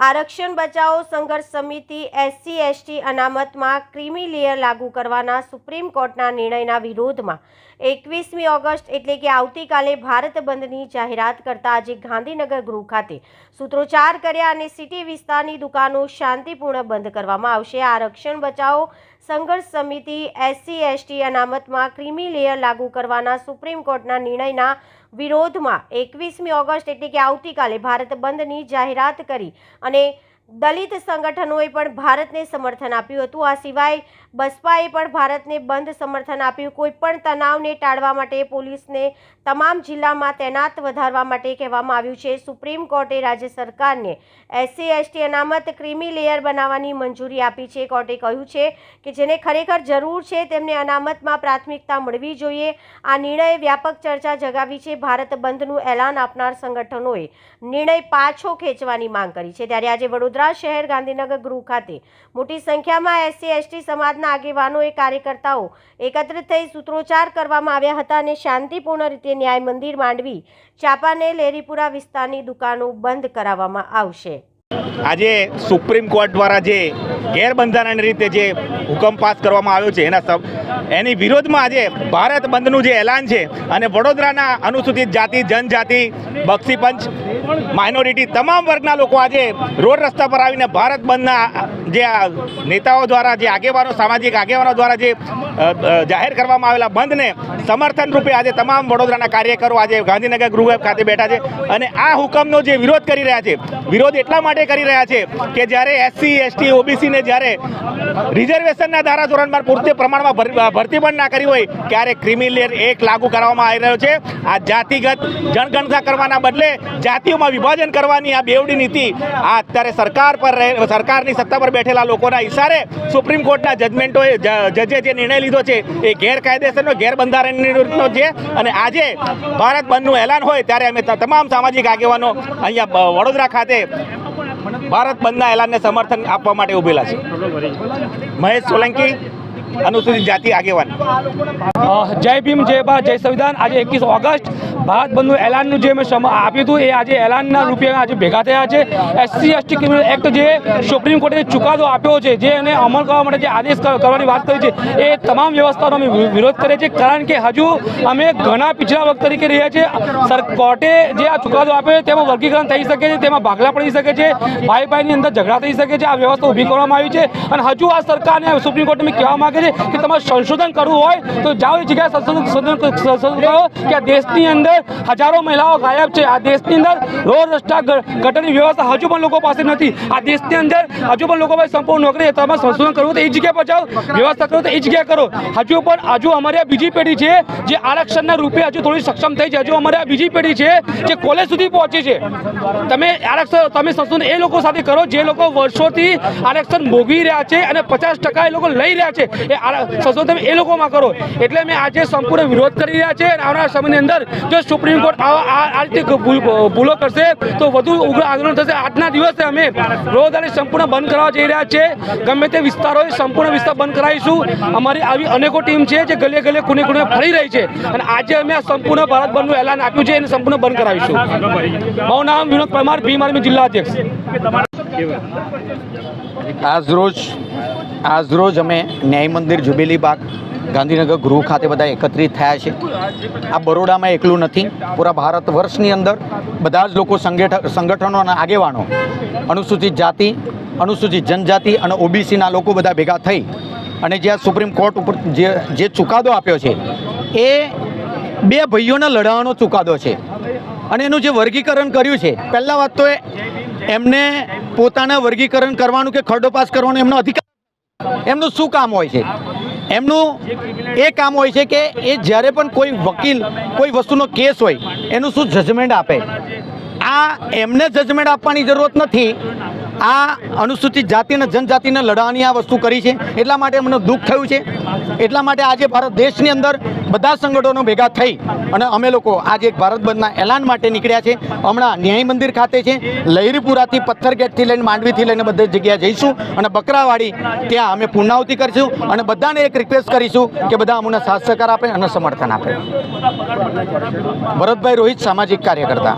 આરક્ષણ બચાવો સંઘર્ષ સમિતિ એસસી, એસટી અનામતમાં ક્રિમી લેયર લાગુ કરવાના સુપ્રીમ કોર્ટના નિર્ણયના વિરોધમાં એકવીસમી ઓગસ્ટ એટલે કે આવતીકાલે ભારત બંધની જાહેરાત કરતા આજે ગાંધીનગર ગૃહ ખાતે સૂત્રોચ્ચાર કર્યા અને સિટી વિસ્તારની દુકાનો શાંતિપૂર્ણ બંધ કરવામાં આવશે. આરક્ષણ બચાવો સંઘર્ષ સમિતિ, એસસી, એસટી અનામતમાં ક્રિમી લેયર લાગુ કરવાના સુપ્રીમ કોર્ટના નિર્ણયના વિરોધમાં એકવીસમી ઓગસ્ટ એટલે કે આવતીકાલે ભારત બંધની જાહેરાત કરી અને દલિત સંગઠનોએ પણ ભારતને સમર્થન આપ્યું હતું. આ સિવાય બસપાએ પણ ભારતને બંધ સમર્થન આપ્યું. કોઈપણ તણાવને ટાળવા માટે પોલીસને તમામ જિલ્લામાં તૈનાત વધારવા માટે કહેવામાં આવ્યું છે. સુપ્રીમ કોર્ટે રાજ્ય સરકારને એસસી, એસટી અનામત ક્રિમી લેયર બનાવવાની મંજૂરી આપી છે. કોર્ટે કહ્યું છે કે જેને ખરેખર જરૂર છે તેમને અનામતમાં પ્રાથમિકતા મળવી જોઈએ. આ નિર્ણયે વ્યાપક ચર્ચા જગાવી છે. ભારત બંધનું એલાન આપનાર સંગઠનોએ નિર્ણય પાછો ખેંચવાની માંગ કરી છે. ત્યારે આજે વડોદરા શહેર ગાંધીનગર ગૃહ ખાતે. મોટી સંખ્યામાં એસસી, એસટી સમાજના આગેવાનોએ કાર્યકર્તાઓ એકત્રિત થઈ સૂત્રોચ્ચાર કરવામાં આવ્યા હતા અને શાંતિપૂર્ણ રીતે ન્યાય મંદિર માંડવી ચાપાને લેરીપુરા વિસ્તારની દુકાનો બંધ કરાવવામાં આવશે. આજે સુપ્રીમ કોર્ટ દ્વારા જે ગેરબંધારણ રીતે જે હુકમ પાસ કરવામાં આવ્યો છે એના એની વિરોધમાં આજે ભારત બંધનું જે એલાન છે અને વડોદરાના અનુસૂચિત જાતિ, જનજાતિ બક્ષી પંચ માઇનોરિટી તમામ વર્ગના લોકો આજે રોડ રસ્તા પર આવીને ભારત બંધના જે નેતાઓ દ્વારા જે આગેવાનો, સામાજિક આગેવાનો દ્વારા જે જાહેર કરવામાં આવેલા બંધને સમર્થન રૂપે આજે તમામ વડોદરાના કાર્યકરો આજે ગાંધીનગર ગૃહ ખાતે બેઠા છે અને આ હુકમનો જે વિરોધ કરી રહ્યા છે, વિરોધ એટલા માટે કરી રહ્યા છે કે જ્યારે એસસી, એસટી, ઓબીસીને જ્યારે રિઝર્વેશનના ધારાધોરણમાં પૂરતી પ્રમાણમાં ભરતી પણ ના કરી હોય, ત્યારે ક્રિમિલિયર એક લાગુ કરવામાં આવી રહ્યો છે. આ જાતિગત જનગણના કરવાના બદલે જાતિઓમાં વિભાજન કરવાની આ બેવડી નીતિ આ અત્યારે સરકાર પર સરકારની સત્તા પર બેઠેલા લોકોના ઇશારે સુપ્રીમ કોર્ટના જજમેન્ટોએ જજે જે નિર્ણય લીધો છે, એ ગેરકાયદેસરનો ગેરબંધારણનો છે. અને આજે ભારત બંધનું એલાન હોય, ત્યારે અમે તમામ સામાજિક આગેવાનો અહીંયા વડોદરા ખાતે ભારત બંધના એલાનને સમર્થન આપવા માટે ઉભેલા છે. મહેશ સોલંકી, અનુસૂચિત જાતિ આગેવાન. જય ભીમ, જય ભારત, જય સંવિધાન. આજે એકવીસ ઓગસ્ટ ભારત બંધનું એલાનનું જે મેં આપ્યું હતું, એ આજે એલાનના રૂપે આજે ભેગા થયા છે. એસસી, એસટી ક્રિમિનલ એક્ટ જે સુપ્રીમ કોર્ટે ચુકાદો આપ્યો છે, જે એને અમલ કરવા માટે જે આદેશ કરવાની વાત કરી છે, એ તમામ વ્યવસ્થાનો અમે વિરોધ કરીએ છીએ. કારણ કે હજુ અમે ઘણા પિછલા વખત તરીકે રહ્યા છીએ. સર, કોર્ટે જે આ ચુકાદો આપ્યો છે, તેમાં વર્ગીકરણ થઈ શકે છે, તેમાં ભાગલા પડી શકે છે, ભાઈ ભાઈની અંદર ઝઘડા થઈ શકે છે, આ વ્યવસ્થા ઊભી કરવામાં આવી છે. અને હજુ આ સરકારને સુપ્રીમ કોર્ટને કહેવા માંગે છે કે તમારે સંશોધન કરવું હોય, તો જાઓ એ જગ્યાએ સંશોધન કરો કે આ દેશની અંદર હજારો મહિલાઓ ગાયબ છે. આ દેશની અંદર રોડ રસ્તા ગટરની વ્યવસ્થા હજુ પણ લોકો પાસે નથી. આ દેશની અંદર હજુ પણ લોકો પાસે સંપૂર્ણ નોકરી છે. તમારે સંશોધન કરવું તો એ જગ્યા પર જાઓ. વ્યવસ્થા કરો તો એ જગ્યા કરો. હજુ પણ, હજુ અમારી આ બીજી પેઢી છે, જે આરક્ષણના રૂપે હજુ થોડી સક્ષમ થઈ છે. હજુ અમારી આ બીજી પેઢી છે, જે કોલેજ સુધી પહોંચી છે. તમે આરક્ષણ, તમે સંશોધન એ લોકો સાથે કરો જે લોકો વર્ષોથી આરક્ષણ ભોગવી રહ્યા છે અને પચાસ ટકા એ લોકો લઈ રહ્યા છે. એ સંશોધન તમે એ લોકોમાં કરો. એટલે મેં આજે સંપૂર્ણ વિરોધ કરી રહ્યા છે અને આવનારા સમયની અંદર જો સુપ્રીમ કોર્ટ આ રીતે ભૂલો કરશે તો વધુ ઉગ્ર આંદોલન થશે. આજના દિવસે અમે રોજદારી સંપૂર્ણ બંધ કરવા જઈ રહ્યા છે ગમે તે વિસ્તારોએ સંપૂર્ણ વિસ્તાર બંધ કરાવીશું. અમારી આવી અનેકો ટીમ છે જે ગલે ગલે ખૂને ખૂને ફરી રહી છે. અને આજે અમે આ સંપૂર્ણ ભારત બંધનું એલાન આપ્યું છે એને સંપૂર્ણ બંધ કરાવીશું. મારું નામ વિનોદ પરમાર, ભીમ આર્મી જિલ્લા અધ્યક્ષ. આજરોજ આજરોજ અમે ન્યાય મંદિર જુબેલી બાગ ગાંધીનગર ગૃહ ખાતે બધા એકત્રિત થયા છે. આ બરોડામાં એકલું નથી. પૂરા ભારત વર્ષની અંદર બધા જ લોકો સંગઠ, સંગઠનો અને આગેવાનો, અનુસૂચિત જાતિ, અનુસૂચિત જનજાતિ અને ઓબીસીના લોકો બધા ભેગા થઈ અને જે આ સુપ્રીમ કોર્ટ ઉપર જે જે ચુકાદો આપ્યો છે, એ બે ભાઈઓના લડાવાનો ચુકાદો છે. અને એનું જે વર્ગીકરણ કર્યું છે, પહેલાં વાત તો એમને પોતાના વર્ગીકરણ કરવાનું કે ખરડો પાસ કરવાનો એમનો અધિકાર. એમનું શું કામ હોય છે? એમનું એ કામ હોય છે કે એ જ્યારે પણ કોઈ વકીલ કોઈ વસ્તુનો કેસ હોય, એનું શું જજમેન્ટ આપે? આ એમને જજમેન્ટ આપવાની જરૂરત નથી. આ અનુસૂચિત જાતિને જનજાતિને લડાવાની આ વસ્તુ કરી છે. એટલા માટે અમને દુઃખ થયું છે. એટલા માટે આજે ભારત દેશની અંદર બધા સંગઠનો ભેગા થઈ અને અમે લોકો આજે ભારત બંધના એલાન માટે નીકળ્યા છે. હમણાં ન્યાય મંદિર ખાતે છે. લહેરીપુરાથી પથ્થરગેટથી લઈને માંડવીથી લઈને બધી જગ્યાએ જઈશું અને બકરાવાડી ત્યાં અમે પૂર્ણાહુતિ કરીશું અને બધાને એક રિક્વેસ્ટ કરીશું કે બધા અમને સાથ સહકાર આપે અને સમર્થન આપે. ભરતભાઈ રોહિત સામાજિક કાર્યકર્તા.